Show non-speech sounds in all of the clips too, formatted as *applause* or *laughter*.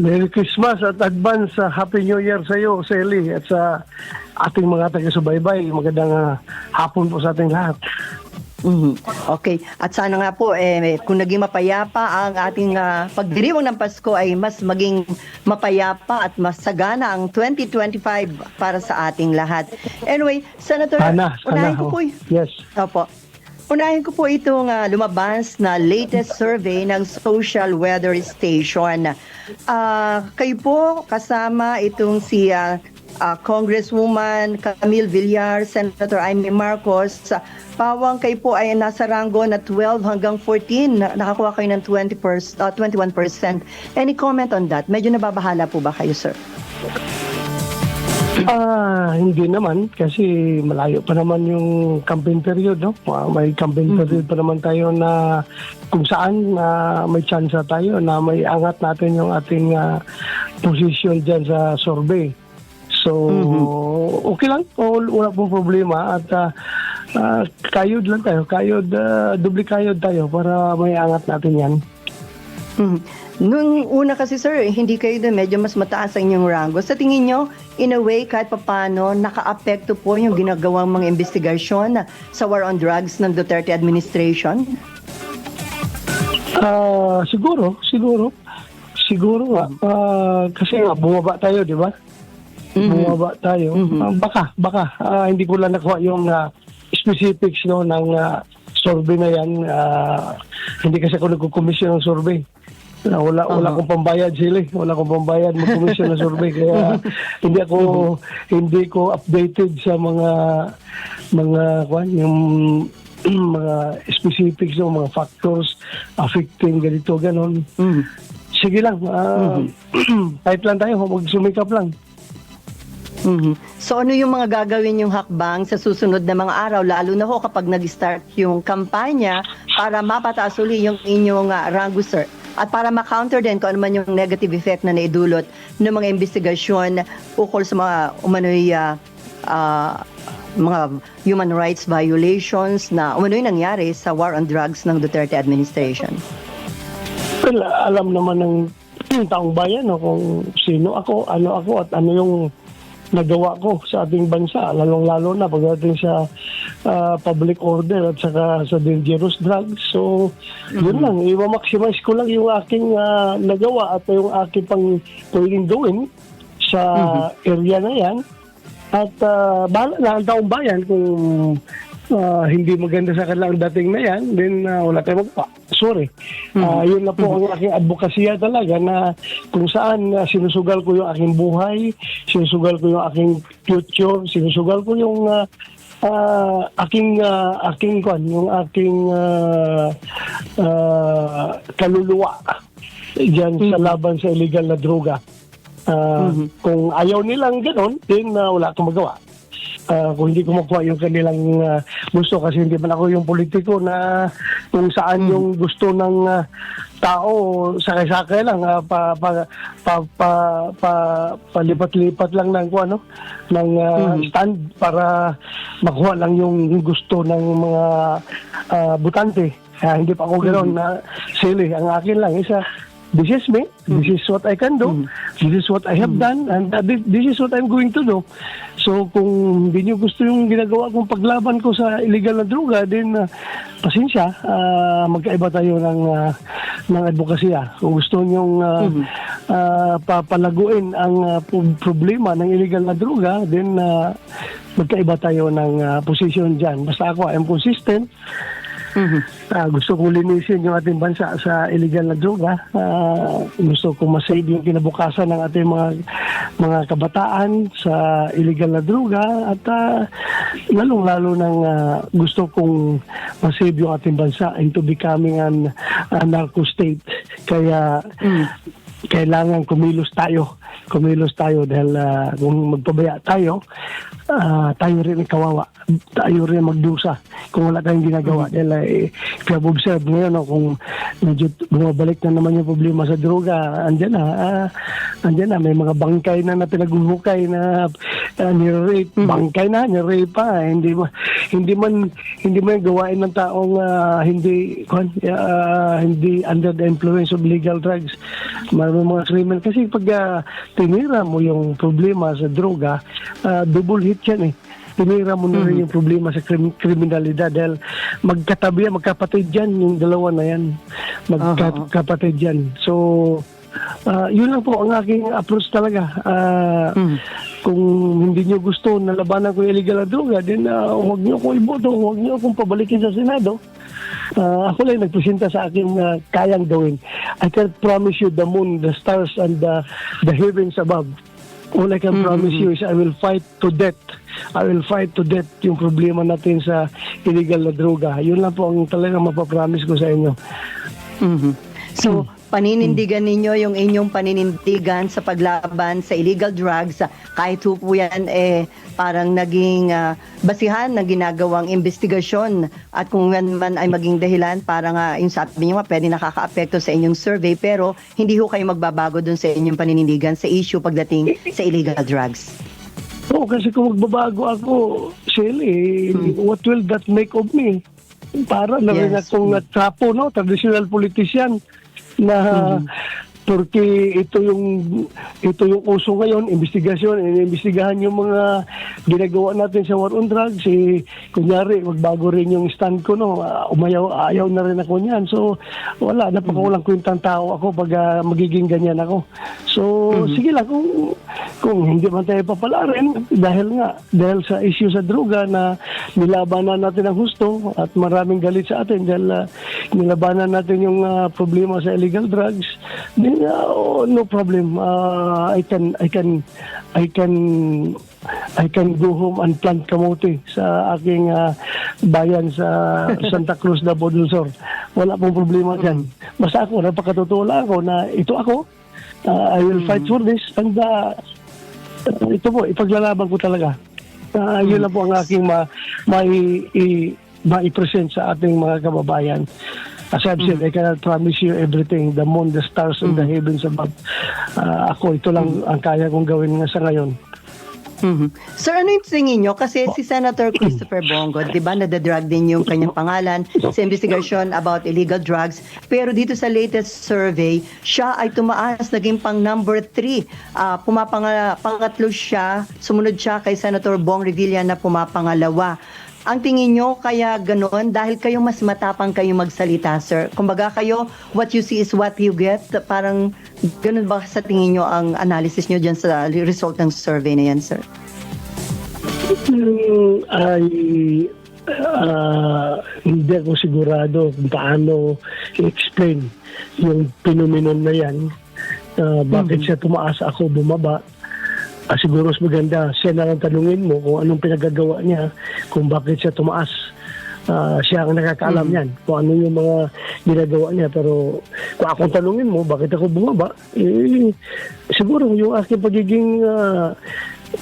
Merry Christmas at advance sa Happy New Year sa iyo, Sally, at sa ating mga taga-subaybay. Magandang ah, hapon po sa ating lahat. Mhm. Okay. At sana nga po, eh, kung naging mapayapa ang ating ah, pagdiriwang ng Pasko ay mas maging mapayapa at mas sagana ang 2025 para sa ating lahat. Anyway, Senator, Sana, sana. unahin ko oh. po, Yes. Opo. Unahin ko po itong ah, lumabas na latest survey ng Social Weather Station. Ah, kayo po kasama itong si ah, ah, Congresswoman Camille Villar, Senator Amy Marcos. Sa Pawang kayo po ay nasa ranggo na 12 hanggang 14. Na- Nakakuha kayo ng 20 ah, 21%. Any comment on that? Medyo nababahala po ba kayo, sir? Ah, hindi naman kasi malayo pa naman yung campaign period, no? May campaign period pa naman tayo na kung saan na may chance tayo na may angat natin yung ating ah, position diyan sa survey. So, okay lang. Wala pong problema at ah, ah, kayod lang tayo. Kayod, uh, dubli kayod tayo para may angat natin yan. Mhm. Nung una kasi sir, hindi kayo doon, medyo mas mataas ang inyong rango. Sa tingin nyo, in a way, kahit papano, naka-apekto po yung ginagawang mga investigasyon sa war on drugs ng Duterte administration? Ah, siguro, siguro. Siguro nga. Ah, kasi nga, bumaba tayo, di ba? Bumaba tayo. Ah, baka, baka. Ah, hindi ko lang nakuha yung ah, specifics no, ng ah, survey na yan. Ah, hindi kasi ako nagkukomisyon ng survey. Ah, wala wala akong pambayad sila. Wala akong pambayad mag-commission ng survey *laughs* kaya hindi ako hindi ko updated sa mga mga kwan yung *clears throat* mga specifics ng mga factors affecting ganito ganon. Mhm. Sige lang, ah, *clears throat* kahit lang tayo, magsumikap lang. Mhm. So ano yung mga gagawin yung hakbang sa susunod na mga araw, lalo na ho kapag nag-start yung kampanya para mapataas uli yung inyong uh, rango, sir? At para ma-counter din kung ano man yung negative effect na naidulot ng mga investigasyon ukol sa mga umano'y ah, ah, mga human rights violations na umano'y nangyari sa war on drugs ng Duterte administration. Well, alam naman ng taong bayan no, kung sino ako, ano ako at ano yung nagawa ko sa ating bansa, lalong-lalo na pagdating sa ah, public order at saka sa dangerous drugs. So, yun lang, i-maximize ko lang yung aking ah, nagawa at yung aking pang pwedeng gawin sa area na yan. At uh, bahala na ang taong bayan kung ah, hindi maganda sa kanila ang dating na yan, then ah, wala tayong magpa. Sorry. Ah, yun na po ang aking advokasya talaga na kung saan ah, sinusugal ko yung aking buhay, sinusugal ko yung aking future, sinusugal ko yung ah, ah, aking ah, aking kwan, yung aking ah, ah, kaluluwa diyan sa laban sa illegal na droga. Ah, Kung ayaw nilang ganon, then ah, wala akong magawa. Ah, kung hindi ko makuha yung kanilang ah, gusto kasi hindi man ako yung politiko na kung saan yung gusto ng ah, tao sakay-sakay lang ah, pa, pa, pa, pa, pa, palipat-lipat lang ng ano ng ah, stand para makuha lang yung gusto ng mga ah, butante. Kaya hindi pa ako ganoon na sili. Ang akin lang isa this is me, this is what I can do, this is what I have done, and uh, thi- this is what I'm going to do. So kung hindi nyo gusto yung ginagawa kong paglaban ko sa illegal na droga, then uh, pasensya, ah, magkaiba tayo ng, uh, ng advokasya. Kung gusto nyo uh, papalaguin ang ah, pro- problema ng illegal na droga, then uh, magkaiba tayo ng ah, position dyan. Basta ako, I'm consistent, Ah, gusto kong linisin yung ating bansa sa illegal na droga. Ah, gusto kong masave yung kinabukasan ng ating mga mga kabataan sa illegal na droga at ah, lalong-lalo nang ah, gusto kong masave yung ating bansa into becoming an a narco state. Kaya kailangan kumilos tayo. Kumilos tayo dahil ah, kung magpabaya tayo, ah, tayo rin ang kawawa. Tayo rin ang magdusa kung wala tayong ginagawa. Dahil eh, if you have observed ngayon, no, kung medyo bumabalik na naman yung problema sa droga, andyan na, ah, andyan na, may mga bangkay na na pinaguhukay na uh, ni-rape, Mhm. bangkay na, ni-rape pa. Hindi man, hindi man, hindi man gawain ng taong ah, hindi, ah, hindi under the influence of legal drugs. Mayroong mga krimen. Kasi pag ah, tinira mo yung problema sa droga, ah, double hit yan eh tinira mo na rin yung problema sa krim- kriminalidad dahil magkatabi yan, magkapatid yan, yung dalawa na yan. Magkapatid yan. So, ah, yun lang po ang aking approach talaga. Ah, Mhm. Kung hindi nyo gusto na labanan ko yung illegal na droga, then ah, huwag nyo akong iboto, huwag nyo akong pabalikin sa Senado. Ah, ako lang nagpresenta sa akin na kayang gawin. I can promise you the moon, the stars, and the, the heavens above. All I can promise you is I will fight to death. I will fight to death yung problema natin sa illegal na droga. Yun lang po ang talagang mapapromise ko sa inyo. Mhm. So, paninindigan ninyo yung inyong paninindigan sa paglaban sa illegal drugs, kahit po yan eh, parang naging ah, basihan ng ginagawang investigasyon at kung yan man ay maging dahilan para nga yung sabi niyo nga pwede nakaka-apekto sa inyong survey pero hindi ho kayo magbabago dun sa inyong paninindigan sa issue pagdating sa illegal drugs. Oo, kasi kung magbabago ako, Shelly, what will that make of me? Para na rin Yes. akong trapo, no? Traditional politician na porque ito yung ito yung uso ngayon, investigasyon, inimbestigahan yung mga ginagawa natin sa war on drugs. Eh, kunyari, magbago rin yung stand ko, no? Ah, umayaw, ayaw na rin ako niyan. So, wala, napakawalang kwentang tao ako pag ah, magiging ganyan ako. So, sige lang, kung, kung hindi man tayo papalarin, dahil nga, dahil sa issue sa droga na nilabanan natin ang husto at maraming galit sa atin dahil ah, nilabanan natin yung ah, problema sa illegal drugs, then ah, oh, no problem. Ah, I can, I can, I can, I can go home and plant kamote sa aking ah, bayan sa *laughs* Santa Cruz de Bodulsor. Wala pong problema dyan. Basta ako, napakatotoo lang ako na ito ako, ah, I will fight for this and uh, ito po, ipaglalaban ko talaga. Ah, yun lang po ang aking ma, mai, i, mai-present sa ating mga kababayan. As I've said, I cannot promise you everything, the moon, the stars, and the heavens above. Ah, ako, ito lang ang kaya kong gawin nga sa ngayon. Mhm. Sir, ano yung tingin nyo? Kasi si Senator Christopher *clears throat* Bongo, di ba, nadadrag din yung kanyang pangalan sa investigation about illegal drugs. Pero dito sa latest survey, siya ay tumaas, naging pang number three. Ah, pumapanga, pangatlo siya, sumunod siya kay Senator Bong Revilla na pumapangalawa. Ang tingin nyo kaya ganoon dahil kayo mas matapang kayo magsalita, sir. Kumbaga kayo, what you see is what you get. Parang ganun ba sa tingin nyo ang analysis nyo dyan sa result ng survey na yan, sir? Hmm, ay ah, hindi ako sigurado kung paano i-explain yung phenomenon na yan. Ah, bakit siya tumaas ako bumaba. Ah, siguro mas maganda siya na lang tanungin mo kung anong pinagagawa niya, kung bakit siya tumaas. Ah, siya ang nakakaalam yan kung ano yung mga ginagawa niya. Pero kung akong tanungin mo, bakit ako bumaba, eh, siguro yung aking pagiging ah,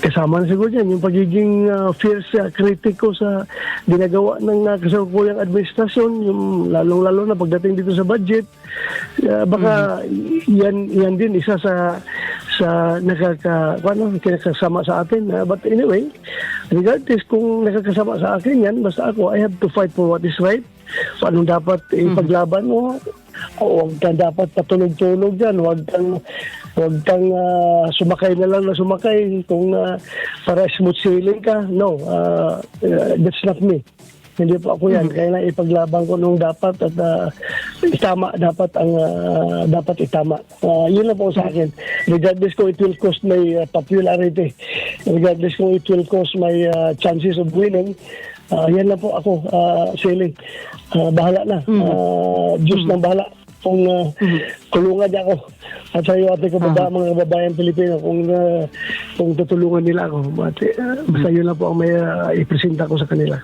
kasama na siguro dyan, yung pagiging uh, fierce uh, kritiko sa ginagawa ng uh, kasalukuyang administrasyon, yung lalong-lalo na pagdating dito sa budget, uh, baka yan yan din isa sa sa nakaka ano kinakasama sa atin. Uh, but anyway regardless kung nakakasama sa akin yan basta ako I have to fight for what is right. So anong dapat ipaglaban mo. O huwag kang dapat patulog-tulog dyan. Huwag kang huwag kang ah, sumakay na lang na sumakay kung ah, para smooth sailing ka. No ah, uh, that's not me hindi po ako yan. Kaya lang ipaglaban ko nung dapat at ah, itama dapat ang ah, dapat itama. Ah, yun lang po sa akin. Regardless kung it will cost my ah, popularity, regardless kung it will cost my ah, chances of winning, ah, yan lang po ako, uh, Sailing. Ah, bahala na. Ah, Diyos nang bahala kung uh, kulungan niya ako at sa iyo ating kababa, mga kababayan Pilipino kung ah, kung tutulungan nila ako. But, ah, basta yun lang po ang may ah, ipresenta ko sa kanila.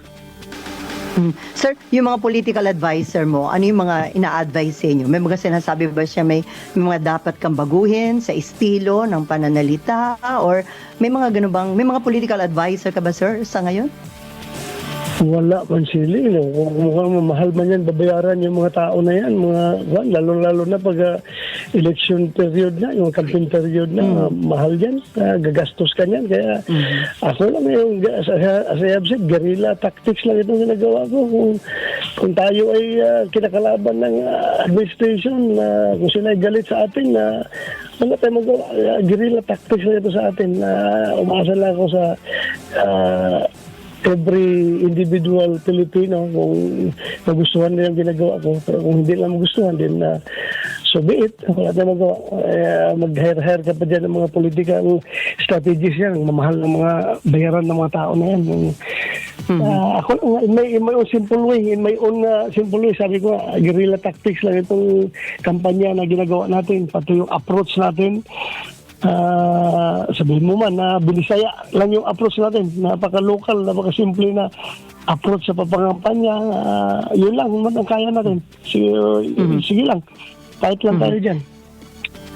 Sir, yung mga political advisor mo, ano yung mga ina-advise sa inyo? May mga sinasabi ba siya may, may mga dapat kang baguhin sa estilo ng pananalita or may mga ganun bang, may mga political advisor ka ba sir sa ngayon? Wala man sili. No? Kung mukhang mahal man yan, babayaran yung mga tao na yan. Mga, lalo-lalo na pag ah, election period na, yung campaign period na, ah, mahal yan. Ah, gagastos ka yan. Kaya ako lang yung, as, as I have said, guerrilla tactics lang itong ginagawa ko. Kung, kung tayo ay ah, kinakalaban ng ah, administration, na kung sila ay galit sa atin, na wala tayong magawa. Ah, guerrilla tactics lang ito sa atin. na umasa lang ako sa ah, every individual Filipino kung nagustuhan nila ang ginagawa ko. Pero kung hindi lang magustuhan, din na so be it. Wala tayong magawa. Eh, mag-hire-hire ka pa dyan ng mga political strategies yan. Mamahal ng mga bayaran ng mga tao na yan. Yung, ah, ako lang, in my, in my own simple way, in my own ah, simple way, sabi ko, ah, guerrilla tactics lang itong kampanya na ginagawa natin. Pati yung approach natin Ah, sabihin mo man na binisaya lang yung approach natin. Napaka-local, napaka-simple na approach sa papangampanya. Ah, yun lang naman ang kaya natin. Sige, sige lang. Kahit lang tayo dyan.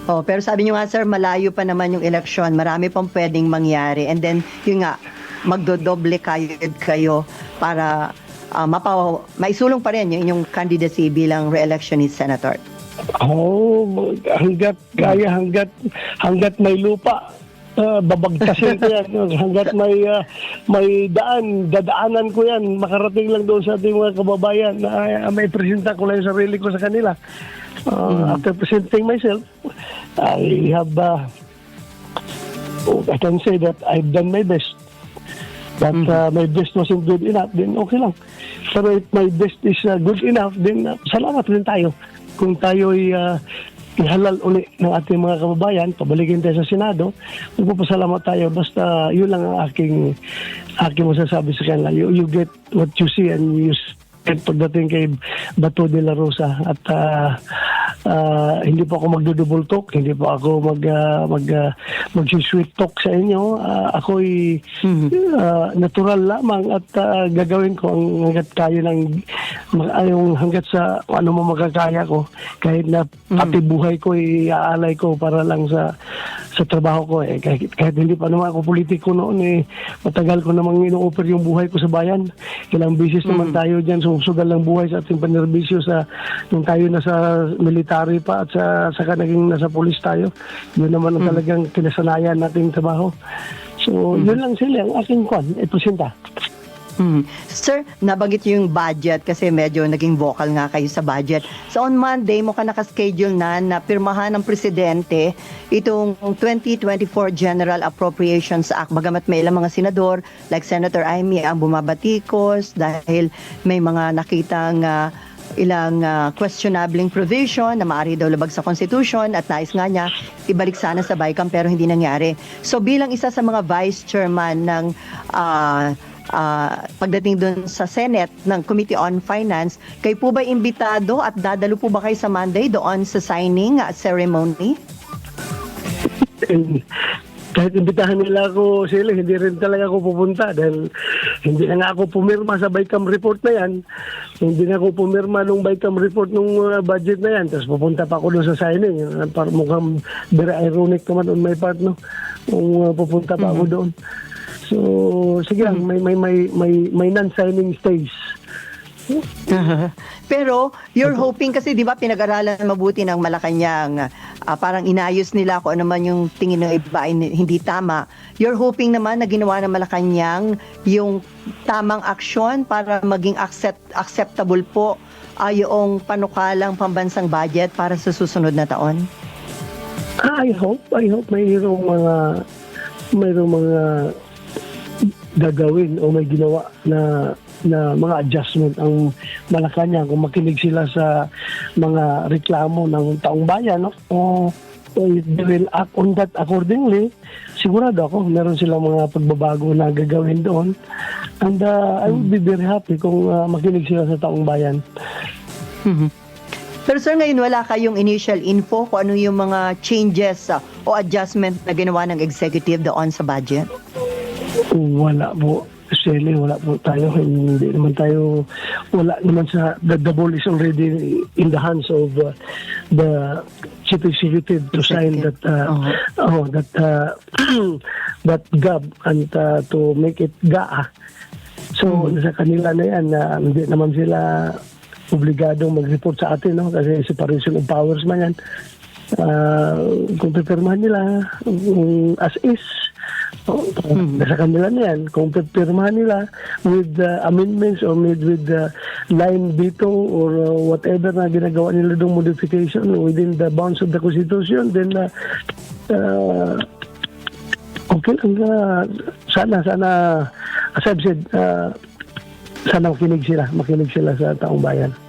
Oh, pero sabi niyo nga sir, malayo pa naman yung eleksyon. Marami pang pwedeng mangyari. And then, yun nga, magdodoble kayo, kayo para ah, mapa, maisulong pa rin yung inyong candidacy bilang re-electionist senator. Oh, hanggat kaya, hanggat, hanggat may lupa, ah, babagtasin ko yan. *laughs* hanggat may, ah, may daan, dadaanan ko yan. Makarating lang doon sa ating mga kababayan na ah, may presenta ko lang yung sarili ko sa kanila. Ah, After presenting myself, I have, uh, I can say that I've done my best. But uh, my best wasn't good enough, then okay lang. Pero if my best is uh, good enough, then uh, salamat rin tayo. Kung tayo ay uh, ihalal uli ng ating mga kababayan, pabalikin tayo sa Senado, magpapasalamat tayo. Basta yun lang ang aking, aking masasabi sa kanila. You, you get what you see and you get pagdating kay Bato de la Rosa. At uh, uh, hindi po ako magdo-double talk, hindi po ako mag, uh, mag, uh, mag-sweet talk sa inyo. Uh, ako'y uh, natural lamang at uh, gagawin ko ang hanggat kaya ng yung hanggat sa ano mo magkakaya ko kahit na pati buhay ko iaalay ko para lang sa sa trabaho ko eh kahit, kahit hindi pa naman ako politiko noon eh matagal ko namang ino-offer yung buhay ko sa bayan. Ilang bisis naman tayo diyan sumusugal ng buhay sa ating panerbisyo sa nung tayo nasa military pa at sa saka naging nasa pulis tayo. Yun naman ang talagang kinasanayan nating trabaho. So yun lang sila ang aking kwan ipresenta Hmm. Sir, nabanggit niyo yung budget kasi medyo naging vocal nga kayo sa budget. So on Monday mo ka nakaschedule na na pirmahan ng presidente itong 2024 General Appropriations Act. Bagamat may ilang mga senador like Senator Amy ang bumabatikos dahil may mga nakitang ah, ilang ah, questionabling provision na maaari daw labag sa Constitution at nais nga niya ibalik sana sa BICAM pero hindi nangyari. So bilang isa sa mga vice chairman ng ah, ah, pagdating doon sa Senate ng Committee on Finance, kayo po ba imbitado at dadalo po ba kayo sa Monday doon sa signing ah, ceremony? Kahit imbitahan nila ako sila, hindi rin talaga ako pupunta dahil hindi na nga ako pumirma sa BICAM report na yan. Hindi na ako pumirma nung BICAM report nung uh, budget na yan. Tapos pupunta pa ako doon sa signing. Uh, Par mukhang very ironic naman on my part, no? Kung uh, pupunta pa ako doon. So, sige lang, may, may, may, may, may non-signing stage. *laughs* Pero you're hoping kasi 'di ba pinag-aralan mabuti ng Malacanang, ah, parang inayos nila kung ano man yung tingin ng iba hindi tama. You're hoping naman na ginawa ng Malacanang yung tamang aksyon para maging accept, acceptable po ah, yung panukalang pambansang budget para sa susunod na taon. I hope, I hope mayroong mga mayroong mga gagawin o may ginawa na na mga adjustment ang Malacanang kung makinig sila sa mga reklamo ng taong bayan no? O they will act on that accordingly sigurado ako meron silang mga pagbabago na gagawin doon. And uh, I would be very happy kung uh, makinig sila sa taong bayan. Pero sir, ngayon wala kayong initial info kung ano yung mga changes ah, o adjustment na ginawa ng executive doon sa budget? Wala po. Sally, wala po tayo. Hindi naman tayo, wala naman sa, the, the ball is already in the hands of uh, the chief executive to sign that, uh, oh, that, uh, *clears throat* that GAB and uh, to make it GAA. So, sa kanila na yan, na hindi naman sila obligadong mag-report sa atin, no? Kasi separation of powers man yan. Ah, kung pipirmahan nila, kung as is, oh, nasa kanila na yan. Kung pipirmahan nila with uh, amendments or with, with uh, line veto or uh, whatever na ginagawa nila dong modification within the bounds of the Constitution, then uh, uh, okay lang. Uh, sana, sana, as I've said, uh, sana makinig sila, makinig sila sa taong bayan.